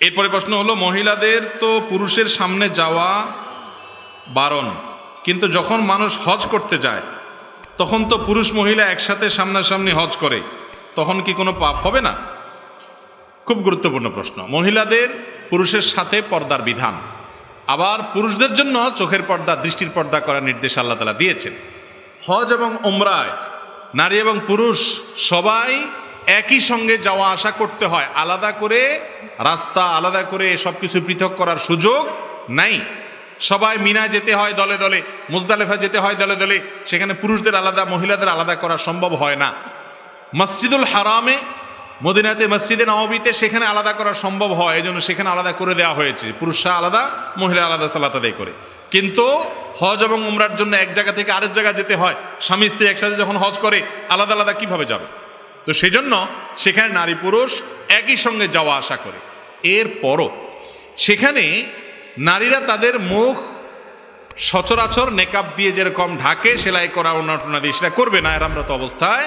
এরপরে প্রশ্ন হলো, মহিলাদের তো পুরুষের সামনে যাওয়া বারণ, কিন্তু যখন মানুষ হজ করতে যায়, তখন তো পুরুষ মহিলা একসাথে সামনাসামনি হজ করে, তখন কি কোনো পাপ হবে না? খুব গুরুত্বপূর্ণ প্রশ্ন। মহিলাদের পুরুষের সাথে পর্দার বিধান, আবার পুরুষদের জন্য চোখের পর্দা, দৃষ্টির পর্দা করার নির্দেশ আল্লাহ তালা দিয়েছেন। হজ এবং ওমরায় নারী এবং পুরুষ সবাই একই সঙ্গে যাওয়া আসা করতে হয়। আলাদা করে রাস্তা, আলাদা করে সব কিছু পৃথক করার সুযোগ নাই। সবাই মিনা যেতে হয় দলে দলে, মুজদালেফা যেতে হয় দলে দলে, সেখানে পুরুষদের আলাদা, মহিলাদের আলাদা করা সম্ভব হয় না। মসজিদুল হারামে, মদিনাতে, মসজিদে নবীতে সেখানে আলাদা করা সম্ভব হয় এই জন্য সেখানে আলাদা করে দেওয়া হয়েছে। পুরুষরা আলাদা মহিলা আলাদা সালাত আদায় করে। কিন্তু হজ এবং উমরার জন্য এক জায়গা থেকে আরেক জায়গা যেতে হয়। স্বামী স্ত্রী একসাথে যখন হজ করে, আলাদা আলাদা কীভাবে যাবে? তো সেই জন্য সেখানে নারী পুরুষ একই সঙ্গে যাওয়া আসা করে। এরপরও সেখানে নারীরা তাদের মুখ সচরাচর নেকাব দিয়ে যেরকম ঢাকে সেলাই করা অন্যটনা দিয়ে সেটা করবে না এরামরত অবস্থায়।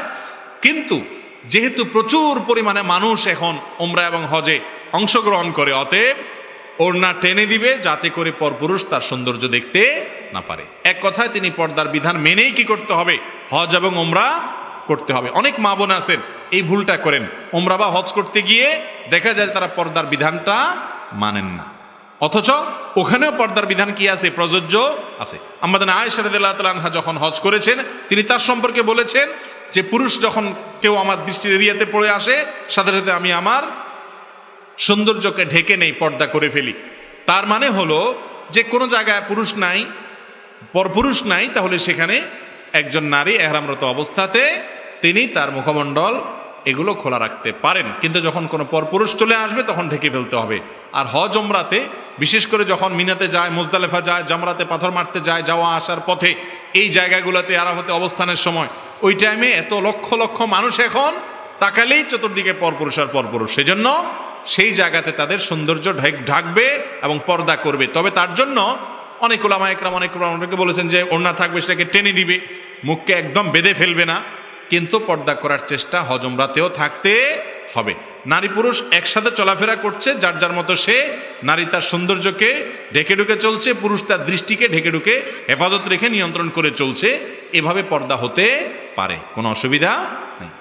কিন্তু যেহেতু প্রচুর পরিমাণে মানুষ এখন ওমরা এবং হজে অংশগ্রহণ করে, অতএব ওড়না টেনে দিবে যাতে করে পরপুরুষ তার সৌন্দর্য দেখতে না পারে। এক কথায় তিনি পর্দার বিধান মেনেই কি করতে হবে? হজ এবং ওমরা করতে হবে। অনেক মা বোন আছেন, এই ভুলটা করেন। ওমরা বা হজ করতে গিয়ে দেখা যায় তারা পর্দার বিধানটা মানেন না। অথচ ওখানেও পর্দার বিধান কি আছে? প্রযোজ্য আছে। আমাদের আয়সারদুল্লাহ তালহা যখন হজ করেছেন, তিনি তার সম্পর্কে বলেছেন যে, পুরুষ যখন কেউ আমার দৃষ্টির এরিয়াতে পড়ে আসে, সাথে সাথে আমি আমার সৌন্দর্যকে ঢেকে নেই, পর্দা করে ফেলি। তার মানে হলো যে, কোনো জায়গায় পুরুষ নাই পরপুরুষ নাই, তাহলে সেখানে একজন নারী এহরামরত অবস্থাতে তিনি তার মুখমণ্ডল এগুলো খোলা রাখতে পারেন। কিন্তু যখন কোনো পরপুরুষ চলে আসবে, তখন ঢেকে ফেলতে হবে। আর হজ ওমরাতে বিশেষ করে যখন মিনাতে যায়, মুজদালেফা যায়, জামরাতে পাথর মারতে যায়, যাওয়া আসার পথে, এই জায়গাগুলোতে আরাফাতে অবস্থানের সময়, ওই টাইমে এত লক্ষ লক্ষ মানুষ এখন তাকালেই চতুর্দিকে পরপুরুষ আর পরপুরুষ। সেজন্য সেই জায়গাতে তাদের সৌন্দর্য ঢেক ঢাকবে এবং পর্দা করবে। তবে তার জন্য অনেক ওলামা একরাম, অনেক অনেকে বলেছেন যে, ওড়না থাকবে, সেটাকে টেনে দিবে। মুখকে একদম বেঁধে ফেলবে না, কিন্তু পর্দা করার চেষ্টা হজমরাতেও থাকতে হবে। নারী পুরুষ একসাথে চলাফেরা করছে, যার যার মতো সে নারী তার সৌন্দর্যকে ঢেকে ঢুকে চলছে, পুরুষ তার দৃষ্টিকে ঢেকে ঢুকে হেফাজত রেখে নিয়ন্ত্রণ করে চলছে। এভাবে পর্দা হতে পারে, কোনো অসুবিধা নেই।